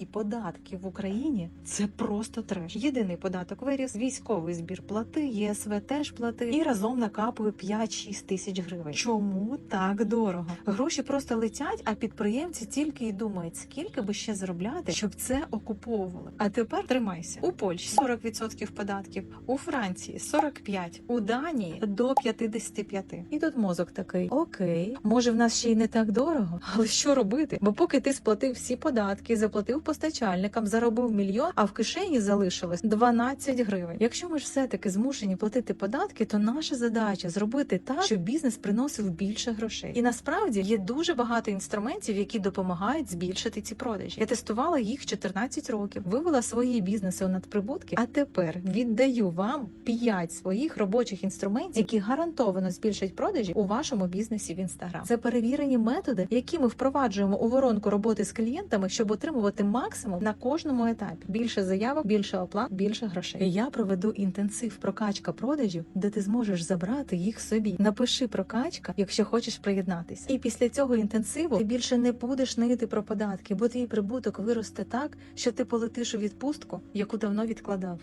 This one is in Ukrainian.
нові податки в Україні це просто треш. Єдиний податок виріс, військовий збір плати, ЄСВ теж плати, і разом накапує 5-6 тисяч гривень. Чому так дорого? Гроші просто летять, а підприємці тільки й думають, скільки би ще заробляти, щоб це окуповували. А тепер тримайся у Польщі 40% податків, у Франції 45%, у Данії до 55%. І тут мозок такий: окей, може в нас ще й не так дорого, але що робити? Бо поки ти сплатив всі податки, заплатив постачальникам, заробив мільйон, а в кишені залишилось 12 гривень. Якщо ми ж все таки змушені платити податки, то наша задача зробити так, щоб бізнес приносив більше грошей. І насправді є дуже багато інструментів, які допомагають збільшити ці продажі. Я тестувала їх 14 років, вивела свої бізнеси у надприбутки, а тепер віддаю вам 5 своїх робочих інструментів, які гарантовано збільшать продажі у вашому бізнесі в інстаграм. Це перевірені методи, які ми впроваджуємо у воронку роботи з клієнтами, щоб отримувати максимум на кожному етапі. Більше заявок, більше оплат, більше грошей. Я проведу інтенсив прокачка продажів, де ти зможеш забрати їх собі. Напиши прокачка, якщо хочеш приєднатися. І після цього інтенсиву ти більше не будеш нити про податки, бо твій прибуток виросте так, що ти полетиш у відпустку, яку давно відкладав.